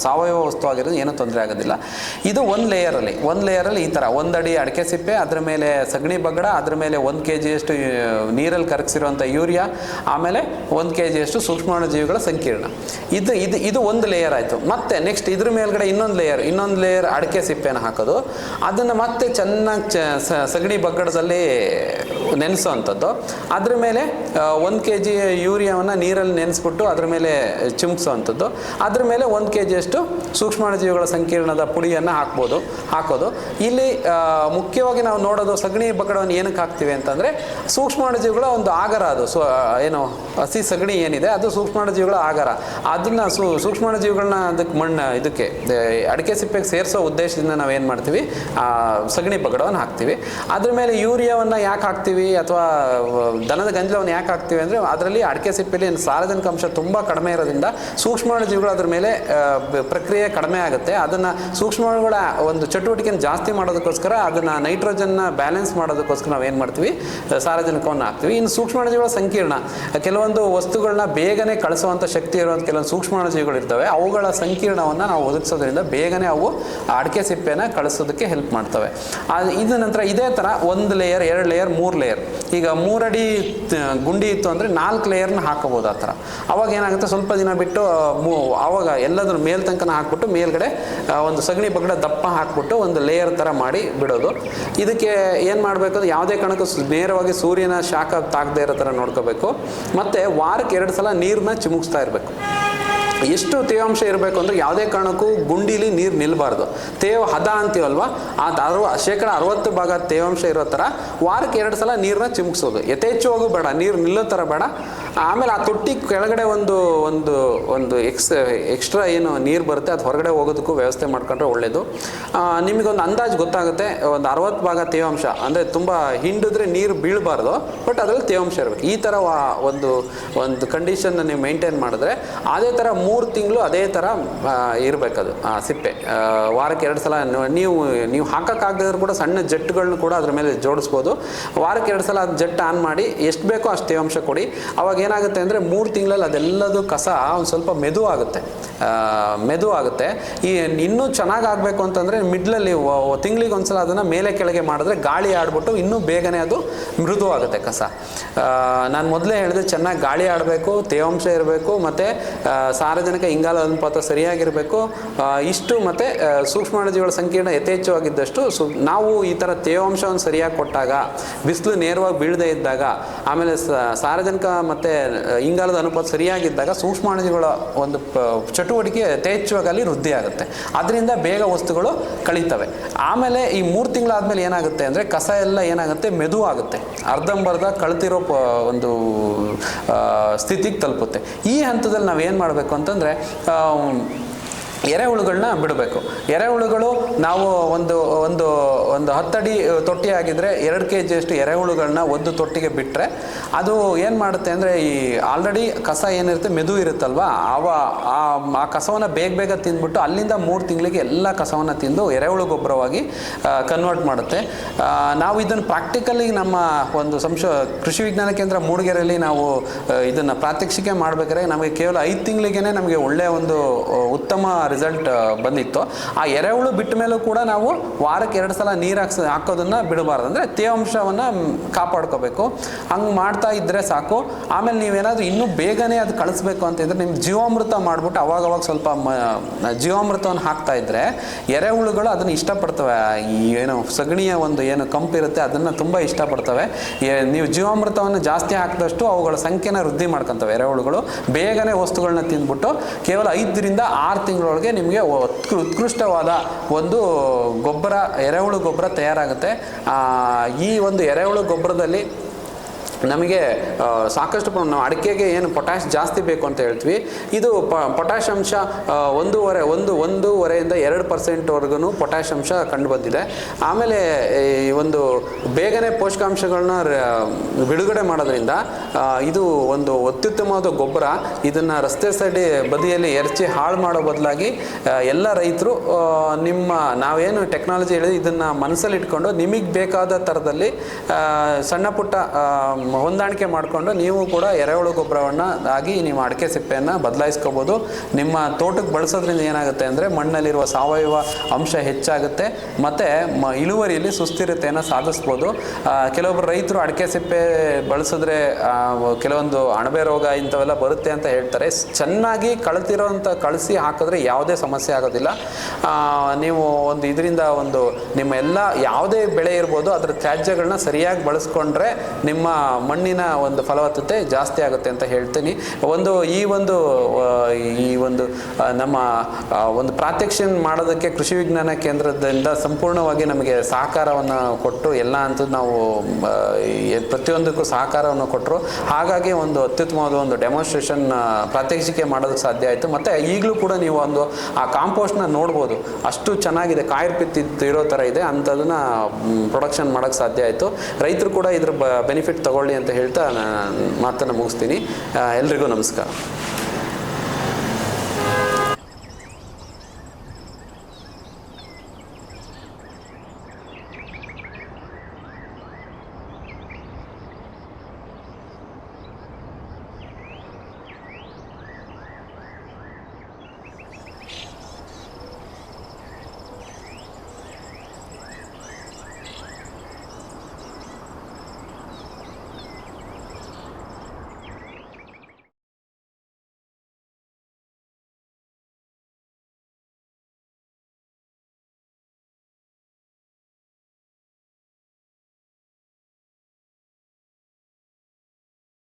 ಸಾವಯವ ವಸ್ತು ಆಗಿರೋದು ಏನೂ ತೊಂದರೆ ಆಗೋದಿಲ್ಲ. ಇದು ಒಂದು ಲೇಯರಲ್ಲಿ ಒಂದು ಲೇಯರಲ್ಲಿ ಈ ಥರ ಒಂದು ಅಡಿ ಅಡಿಕೆ ಸಿಪ್ಪೆ, ಅದ್ರ ಮೇಲೆ ಸಗಣಿ ಬಗ್ಗಡ, ಅದ್ರ ಮೇಲೆ ಒಂದು ಕೆ ಜಿಯಷ್ಟು ನೀರಲ್ಲಿ ಕರಗಿಸಿರುವಂಥ ಯೂರಿಯಾ, ಆಮೇಲೆ ಒಂದು ಕೆ ಜಿಯಷ್ಟು ಸೂಕ್ಷ್ಮಾಣುಜೀವಿಗಳ ಸಂಕೀರ್ಣ. ಇದು ಇದು ಇದು ಒಂದು ಲೇಯರ್ ಆಯಿತು. ಮತ್ತೆ ನೆಕ್ಸ್ಟ್ ಇದ್ರ ಮೇಲ್ಗಡೆ ಇನ್ನೊಂದು ಲೇಯರ್ ಇನ್ನೊಂದು ಲೇಯರ್ ಅಡಿಕೆ ಸಿಪ್ಪೆನ ಹಾಕೋದು. ಅದನ್ನು ಮತ್ತೆ ಚೆನ್ನಾಗಿ ಚ ಸಗಣಿ ಬಗ್ಗಡದಲ್ಲಿ ನೆನೆಸೋವಂಥದ್ದು ಅದ್ರ ಮೇಲೆ ಒಂದು ಕೆ ಜಿ ಯೂರಿಯಾವನ್ನು ನೀರಲ್ಲಿ ನೆನೆಸ್ಬಿಟ್ಟು ಅದ್ರ ಮೇಲೆ ಚಿಮ್ಸುವಂಥದ್ದು ಅದ್ರ ಮೇಲೆ ಒಂದು ಕೆ ಜಿಯಷ್ಟು ಸೂಕ್ಷ್ಮಾಣುಜೀವಿಗಳ ಸಂಕೀರ್ಣದ ಪುಡಿಯನ್ನು ಹಾಕ್ಬೋದು, ಹಾಕೋದು. ಇಲ್ಲಿ ಮುಖ್ಯವಾಗಿ ನಾವು ನೋಡೋದು ಸಗಣಿ ಬಗಡವನ್ನು ಏನಕ್ಕೆ ಹಾಕ್ತೀವಿ ಅಂತಂದರೆ ಸೂಕ್ಷ್ಮಾಣುಜೀವಿಗಳ ಒಂದು ಆಗರ ಅದು. ಸೊ ಏನು, ಹಸಿ ಸಗಣಿ ಏನಿದೆ, ಅದು ಸೂಕ್ಷ್ಮಾಣುಜೀವಿಗಳ ಆಗರ. ಅದನ್ನು ಸೂ, ಸೂಕ್ಷ್ಮಾಣುಜೀವಿಗಳನ್ನ ಅದಕ್ಕೆ ಮಣ್ಣು, ಇದಕ್ಕೆ ಅಡಿಕೆ ಸಿಪ್ಪೆಗೆ ಸೇರಿಸೋ ಉದ್ದೇಶದಿಂದ ನಾವು ಏನು ಮಾಡ್ತೀವಿ ಸಗಣಿ ಬಗಡವನ್ನು ಹಾಕ್ತೀವಿ. ಅದ್ರ ಮೇಲೆ ಯೂರಿಯಾವನ್ನು ಯಾಕೆ ಹಾಕ್ತೀವಿ ಅಥವಾ ದನದ ಗಂಜಲವನ್ನು ಯಾಕೆ ಹಾಕ್ತೀವಿ ಅಂದರೆ, ಅದರಲ್ಲಿ ಅಡಿಕೆ ಸಿಪ್ಪೆಯಲ್ಲಿ ಸಾರಜನಕ ಅಂಶ ತುಂಬ ಕಡಿಮೆ ಇರೋದ್ರಿಂದ ಸೂಕ್ಷ್ಮಾಣುಜೀವಿಗಳು ಅದ್ರ ಮೇಲೆ ಪ್ರಕ್ರಿಯೆ ಕಡಿಮೆ ಆಗುತ್ತೆ. ಅದನ್ನು ಸೂಕ್ಷ್ಮಾಣುಗಳ ಒಂದು ಚಟುವಟಿಕೆಯನ್ನು ಜಾಸ್ತಿ ಮಾಡೋದಕ್ಕೋಸ್ಕರ ಅದನ್ನು ನೈಟ್ರೋಜನ್ನ ಬ್ಯಾಲೆನ್ಸ್ ಮಾಡೋದಕ್ಕೋಸ್ಕರ ನಾವು ಏನು ಮಾಡ್ತೀವಿ ಸಾರಜನಕವನ್ನು ಹಾಕ್ತೀವಿ. ಇನ್ನು ಸೂಕ್ಷ್ಮಾಣುಜೀವಿಗಳ ಸಂಕೀರ್ಣ, ಕೆಲವೊಂದು ವಸ್ತುಗಳನ್ನ ಬೇಗನೆ ಕಳಿಸುವಂಥ ಶಕ್ತಿ ಇರುವಂಥ ಕೆಲವೊಂದು ಸೂಕ್ಷ್ಮಾಣುಜೀವಿಗಳು ಇರ್ತವೆ. ಅವುಗಳ ಸಂಕೀರ್ಣವನ್ನು ನಾವು ಒದಗಿಸೋದ್ರಿಂದ ಬೇಗನೆ ಅವು ಅಡಿಕೆ ಸಿಪ್ಪೆನ ಕಳಿಸೋದಕ್ಕೆ ಹೆಲ್ಪ್ ಮಾಡ್ತವೆ. ಇದ ನಂತರ ಇದೇ ಥರ ಒಂದು ಲೇಯರ್ ಎರಡು ಲೇಯರ್ ಮೂರು ಲೇಯರ್ ಈಗ ಮೂರಡಿ ಗುಂಡಿ ಇತ್ತು ಅಂದರೆ ನಾಲ್ಕು ಲೇಯರ್ನ ಹಾಕೋಬೋದು ಆ ಥರ. ಅವಾಗ ಏನಾಗುತ್ತೆ? ಸ್ವಲ್ಪ ದಿನ ಬಿಟ್ಟು ಮೂ ಆವಾಗ ಎಲ್ಲದ್ರ ಮೇಲ್ ತನಕನ ಹಾಕ್ಬಿಟ್ಟು ಮೇಲ್ಗಡೆ ಒಂದು ಸಗಣಿ ಬಗ್ಗಡ ದಪ್ಪ ಹಾಕ್ಬಿಟ್ಟು ಒಂದು ಲೇಯರ್ ಥರ ಮಾಡಿ ಬಿಡೋದು. ಇದಕ್ಕೆ ಏನು ಮಾಡಬೇಕು? ಅಂದ್ರೆ ಯಾವುದೇ ಕಾರಣಕ್ಕೂ ನೇರವಾಗಿ ಸೂರ್ಯನ ಶಾಖ ತಾಗದೇ ಇರೋ ಥರ ನೋಡ್ಕೋಬೇಕು. ಮತ್ತು ವಾರಕ್ಕೆ ಎರಡು ಸಲ ನೀರನ್ನ ಚಿಮುಕ್ಸ್ತಾ ಇರಬೇಕು. ಎಷ್ಟು ತೇವಾಂಶ ಇರಬೇಕು ಅಂದರೆ ಯಾವುದೇ ಕಾರಣಕ್ಕೂ ಗುಂಡಿಲಿ ನೀರು ನಿಲ್ಲಬಾರ್ದು ತೇವ ಹದ ಅಂತೀವಲ್ವ? ಆ ಅರವ, ಶೇಕಡ ಅರವತ್ತು ಭಾಗ ತೇವಾಂಶ ಇರೋ ಥರ ವಾರಕ್ಕೆ ಎರಡು ಸಲ ನೀರನ್ನ ಚಿಮುಕ್ಸೋದು. ಯಥೇಚ್ಛವಾಗೂ ಬೇಡ, ನೀರು ನಿಲ್ಲೋ ಥರ ಬೇಡ. ಆಮೇಲೆ ಆ ತೊಟ್ಟಿ ಕೆಳಗಡೆ ಒಂದು ಒಂದು ಒಂದು ಎಕ್ಸ್, ಎಕ್ಸ್ಟ್ರಾ ಏನು ನೀರು ಬರುತ್ತೆ, ಅದು ಹೊರಗಡೆ ಹೋಗೋದಕ್ಕೂ ವ್ಯವಸ್ಥೆ ಮಾಡ್ಕೊಂಡ್ರೆ ಒಳ್ಳೆಯದು ನಿಮಗೊಂದು ಅಂದಾಜು ಗೊತ್ತಾಗುತ್ತೆ, ಒಂದು ಅರವತ್ತು ಭಾಗ ತೇವಾಂಶ, ಅಂದರೆ ತುಂಬ ಹಿಂಡಿದ್ರೆ ನೀರು ಬೀಳಬಾರ್ದು, ಬಟ್ ಅದರಲ್ಲಿ ತೇವಾಂಶ ಇರಬೇಕು. ಈ ಥರ ಒಂದು ಒಂದು ಕಂಡೀಷನ್ನ ನೀವು ಮೇಂಟೈನ್ ಮಾಡಿದ್ರೆ, ಅದೇ ಥರ ಮೂರು ತಿಂಗಳು ಅದೇ ಥರ ಇರಬೇಕದು ಸಿಪ್ಪೆ. ವಾರಕ್ಕೆ ಎರಡು ಸಲ ನೀವು ನೀವು ಹಾಕೋಕ್ಕಾಗದಿದ್ರು ಕೂಡ ಸಣ್ಣ ಜಟ್ಟುಗಳನ್ನ ಕೂಡ ಅದ್ರ ಮೇಲೆ ಜೋಡಿಸ್ಬೋದು. ವಾರಕ್ಕೆ ಎರಡು ಸಲ ಅದು ಜಟ್ಟು ಆನ್ ಮಾಡಿ ಎಷ್ಟು ಬೇಕೋ ಅಷ್ಟು ತೇವಾಂಶ ಕೊಡಿ. ಅವಾಗ ಏನಾಗುತ್ತೆ ಅಂದರೆ ಮೂರು ತಿಂಗಳಲ್ಲಿ ಅದೆಲ್ಲದು ಕಸ ಒಂದು ಸ್ವಲ್ಪ ಮೆದು ಆಗುತ್ತೆ. ಮೆದು ಆಗುತ್ತೆ. ಈ, ಇನ್ನೂ ಚೆನ್ನಾಗಿ ಆಗಬೇಕು ಅಂತಂದರೆ ಮಿಡ್ಲಲ್ಲಿ ತಿಂಗಳಿಗೆ ಒಂದ್ಸಲ ಅದನ್ನು ಮೇಲೆ ಕೆಳಗೆ ಮಾಡಿದ್ರೆ ಗಾಳಿ ಆಡ್ಬಿಟ್ಟು ಇನ್ನೂ ಬೇಗನೆ ಅದು ಮೃದು ಆಗುತ್ತೆ ಕಸ. ನಾನು ಮೊದಲೇ ಹೇಳಿದೆ, ಚೆನ್ನಾಗಿ ಗಾಳಿ ಆಡಬೇಕು, ತೇವಾಂಶ ಇರಬೇಕು, ಮತ್ತು ಸಾರ್ವಜನಿಕ ಇಂಗಾಲ ಅನುಪಾತ ಸರಿಯಾಗಿರಬೇಕು. ಇಷ್ಟು ಮತ್ತು ಸೂಕ್ಷ್ಮಾಣುಜೀವಿಗಳ ಸಂಕೀರ್ಣ ಯಥೇಚ್ಛವಾಗಿದ್ದಷ್ಟು ಸು, ನಾವು ಈ ಥರ ತೇವಾಂಶವನ್ನು ಸರಿಯಾಗಿ ಕೊಟ್ಟಾಗ, ಬಿಸಿಲು ನೇರವಾಗಿ ಬೀಳದೇ ಇದ್ದಾಗ, ಆಮೇಲೆ ಸಾರಜನಕ ಮತ್ತು ಇಂಗಾಲದ ಅನುಪಾತ ಸರಿಯಾಗಿದ್ದಾಗ ಸೂಕ್ಷ್ಮಾಣುಜೀವಿಗಳ ಒಂದು ಚಟುವಟಿಕೆ ಯಥೇಚ್ಛವಾಗಿ ಅಲ್ಲಿ ವೃದ್ಧಿ ಆಗುತ್ತೆ. ಅದರಿಂದ ಬೇಗ ವಸ್ತುಗಳು ಕಳೀತವೆ. ಆಮೇಲೆ ಈ ಮೂರು ತಿಂಗಳಾದ್ಮೇಲೆ ಏನಾಗುತ್ತೆ ಅಂದರೆ ಕಸ ಎಲ್ಲ ಏನಾಗುತ್ತೆ? ಮೆದು ಆಗುತ್ತೆ ಅರ್ಧಂಬರ್ಧ ಕಳ್ತಿರೋ ಒಂದು ಸ್ಥಿತಿಗೆ ತಲುಪುತ್ತೆ. ಈ ಹಂತದಲ್ಲಿ ನಾವು ಏನು ಮಾಡಬೇಕು ಅಂತಂದರೆ ಎರೆಹುಳುಗಳನ್ನ ಬಿಡಬೇಕು. ಎರೆಹುಳುಗಳು ನಾವು ಒಂದು ಒಂದು ಒಂದು ಹತ್ತಡಿ ತೊಟ್ಟಿ ಆಗಿದ್ರೆ ಎರಡು ಕೆ ಜಿಯಷ್ಟು ಎರೆಹುಳುಗಳನ್ನ ಒಂದು ತೊಟ್ಟಿಗೆ ಬಿಟ್ಟರೆ ಅದು ಏನು ಮಾಡುತ್ತೆ ಅಂದರೆ ಈ ಆಲ್ರೆಡಿ ಕಸ ಏನಿರುತ್ತೆ ಮೆದು ಇರುತ್ತಲ್ವ, ಅವ, ಆ ಆ ಕಸವನ್ನು ಬೇಗ ಬೇಗ ತಿಂದ್ಬಿಟ್ಟು ಅಲ್ಲಿಂದ ಮೂರು ತಿಂಗಳಿಗೆ ಎಲ್ಲ ಕಸವನ್ನು ತಿಂದು ಎರೆಹುಳು ಗೊಬ್ಬರವಾಗಿ ಕನ್ವರ್ಟ್ ಮಾಡುತ್ತೆ. ನಾವು ಇದನ್ನು ಪ್ರಾಕ್ಟಿಕಲಿ ನಮ್ಮ ಒಂದು ಸಂಶೋ, ಕೃಷಿ ವಿಜ್ಞಾನ ಕೇಂದ್ರ ಮೂಡಿಗೆರೆಯಲ್ಲಿ ನಾವು ಇದನ್ನು ಪ್ರಾತ್ಯಕ್ಷಿಕೆ ಮಾಡಬೇಕಾದ್ರೆ ನಮಗೆ ಕೇವಲ ಐದು ತಿಂಗಳಿಗೆ ನಮಗೆ ಒಳ್ಳೆಯ ಒಂದು, ಉತ್ತಮ ರಿಸಲ್ಟ್ ಬಂದಿತ್ತು. ಆ ಎರೆಹುಳು ಬಿಟ್ಟ ಮೇಲೂ ಕೂಡ ನಾವು ವಾರಕ್ಕೆ ಎರಡು ಸಲ ನೀರು ಹಾಕ್ಸ, ಹಾಕೋದನ್ನು ಬಿಡಬಾರ್ದು. ಅಂದರೆ ತೇವಾಂಶವನ್ನು ಕಾಪಾಡ್ಕೋಬೇಕು. ಹಂಗೆ ಮಾಡ್ತಾ ಇದ್ದರೆ ಸಾಕು. ಆಮೇಲೆ ನೀವೇನಾದರೂ ಇನ್ನೂ ಬೇಗನೆ ಅದು ಕಳಿಸ್ಬೇಕು ಅಂತಿದ್ರೆ ನಿಮ್ಮ ಜೀವಾಮೃತ ಮಾಡಿಬಿಟ್ಟು ಅವಾಗ ಅವಾಗ ಸ್ವಲ್ಪ, ಮ, ಜೀವಾಮೃತವನ್ನು ಹಾಕ್ತಾ ಇದ್ದರೆ ಎರೆಹುಳುಗಳು ಅದನ್ನು ಇಷ್ಟಪಡ್ತವೆ. ಏನು ಸಗಣಿಯ ಒಂದು ಏನು ಕಂಪಿರುತ್ತೆ ಅದನ್ನು ತುಂಬ ಇಷ್ಟಪಡ್ತವೆ. ನೀವು ಜೀವಾಮೃತವನ್ನು ಜಾಸ್ತಿ ಹಾಕಿದಷ್ಟು ಅವುಗಳ ಸಂಖ್ಯೆನ ವೃದ್ಧಿ ಮಾಡ್ಕೊಂತವೆ ಎರೆಹುಳುಗಳು. ಬೇಗನೆ ವಸ್ತುಗಳನ್ನ ತಿಂದ್ಬಿಟ್ಟು ಕೇವಲ ಐದರಿಂದ ಆರು ತಿಂಗಳೊಳಗೆ ನಿಮಗೆ ಉತ್ಕೃ ಉತ್ಕೃಷ್ಟವಾದ ಒಂದು ಗೊಬ್ಬರ ಎರೆಹುಳು ಗೊಬ್ಬರ ತಯಾರಾಗುತ್ತೆ. ಈ ಒಂದು ಎರೆಹುಳು ಗೊಬ್ಬರದಲ್ಲಿ ನಮಗೆ ಸಾಕಷ್ಟು ನಾವು ಅಡಿಕೆಗೆ ಏನು ಪೊಟ್ಯಾಶ್ ಜಾಸ್ತಿ ಬೇಕು ಅಂತ ಹೇಳ್ತೀವಿ. ಇದು ಪೊಟ್ಯಾಶ್ ಅಂಶ ಒಂದೂವರೆ, ಒಂದು, ಒಂದೂವರೆಯಿಂದ ಎರಡು ಪರ್ಸೆಂಟ್ವರೆಗೂ ಪೊಟ್ಯಾಶ್ ಅಂಶ ಕಂಡುಬಂದಿದೆ. ಆಮೇಲೆ, ಈ ಒಂದು ಬೇಗನೆ ಪೋಷಕಾಂಶಗಳನ್ನ ಬಿಡುಗಡೆ ಮಾಡೋದ್ರಿಂದ ಇದು ಒಂದು ಅತ್ಯುತ್ತಮವಾದ ಗೊಬ್ಬರ. ಇದನ್ನು ರಸ್ತೆ ಸೈಡಿ ಬದಿಯಲ್ಲಿ ಎರಚಿ ಹಾಳು ಮಾಡೋ ಬದಲಾಗಿ ಎಲ್ಲ ರೈತರು ನಿಮ್ಮ ನಾವೇನು ಟೆಕ್ನಾಲಜಿ ಹೇಳಿದ್ರೆ ಇದನ್ನು ಮನಸ್ಸಲ್ಲಿ ಇಟ್ಕೊಂಡು ನಿಮಗೆ ಬೇಕಾದ ಥರದಲ್ಲಿ ಸಣ್ಣ ಪುಟ್ಟ ಹೊಂದಾಣಿಕೆ ಮಾಡಿಕೊಂಡು ನೀವು ಕೂಡ ಎರೆಹುಳು ಗೊಬ್ಬರವನ್ನು ಆಗಿ ನೀವು ಅಡಿಕೆ ಸಿಪ್ಪೆಯನ್ನು ಬದಲಾಯಿಸ್ಕೋಬೋದು. ನಿಮ್ಮ ತೋಟಕ್ಕೆ ಬಳಸೋದ್ರಿಂದ ಏನಾಗುತ್ತೆ ಅಂದರೆ ಮಣ್ಣಲ್ಲಿರುವ ಸಾವಯವ ಅಂಶ ಹೆಚ್ಚಾಗುತ್ತೆ. ಮತ್ತು ಮ ಇಳುವರಿಯಲ್ಲಿ ಸುಸ್ಥಿರತೆಯನ್ನು ಸಾಧಿಸ್ಬೋದು. ಕೆಲವೊಬ್ಬರು ರೈತರು ಅಡಿಕೆ ಸಿಪ್ಪೆ ಬಳಸಿದ್ರೆ ಕೆಲವೊಂದು ಅಣಬೆ ರೋಗ ಇಂಥವೆಲ್ಲ ಬರುತ್ತೆ ಅಂತ ಹೇಳ್ತಾರೆ. ಚೆನ್ನಾಗಿ ಕಳ್ತಿರೋಂಥ ಕಳಿಸಿ ಹಾಕಿದ್ರೆ ಯಾವುದೇ ಸಮಸ್ಯೆ ಆಗೋದಿಲ್ಲ. ನೀವು ಒಂದು ಇದರಿಂದ ಒಂದು ನಿಮ್ಮ ಎಲ್ಲ ಯಾವುದೇ ಬೆಳೆ ಇರ್ಬೋದು, ಅದರ ತ್ಯಾಜ್ಯಗಳನ್ನ ಸರಿಯಾಗಿ ಬಳಸ್ಕೊಂಡ್ರೆ ನಿಮ್ಮ ಮಣ್ಣಿನ ಒಂದು ಫಲವತ್ತತೆ ಜಾಸ್ತಿ ಆಗುತ್ತೆ ಅಂತ ಹೇಳ್ತೀನಿ. ಒಂದು ಈ ಒಂದು ಈ ಒಂದು ನಮ್ಮ ಒಂದು ಪ್ರಾತ್ಯಕ್ಷನ್ ಮಾಡೋದಕ್ಕೆ ಕೃಷಿ ವಿಜ್ಞಾನ ಕೇಂದ್ರದಿಂದ ಸಂಪೂರ್ಣವಾಗಿ ನಮಗೆ ಸಹಕಾರವನ್ನು ಕೊಟ್ಟು ಎಲ್ಲ ಅಂತ ನಾವು ಪ್ರತಿಯೊಂದಕ್ಕೂ ಸಹಕಾರವನ್ನು ಕೊಟ್ಟರು. ಹಾಗಾಗಿ ಒಂದು ಅತ್ಯುತ್ತಮವಾದ ಒಂದು ಡೆಮಾನ್ಸ್ಟ್ರೇಷನ್ ಪ್ರಾತ್ಯಕ್ಷಿಕೆ ಮಾಡೋದಕ್ಕೆ ಸಾಧ್ಯ ಆಯಿತು. ಮತ್ತು ಈಗಲೂ ಕೂಡ ನೀವು ಒಂದು, ಆ ಕಾಂಪೋಸ್ಟ್ನ ನೋಡ್ಬೋದು. ಅಷ್ಟು ಚೆನ್ನಾಗಿದೆ. ಕಾಯಿರ್ ಪಿತ್ತಿದ್ದು ಇರೋ ಥರ ಇದೆ. ಅಂಥದನ್ನ ಪ್ರೊಡಕ್ಷನ್ ಮಾಡೋಕ್ಕೆ ಸಾಧ್ಯ ಆಯಿತು. ರೈತರು ಕೂಡ ಇದ್ರ ಬೆನಿಫಿಟ್ ತಗೊಳ್ಳಿ ಅಂತ ಹೇಳ್ತಾ ನಾನು ಮಾತನ್ನು ಮುಗಿಸ್ತೀನಿ. ಎಲ್ರಿಗೂ ನಮಸ್ಕಾರ.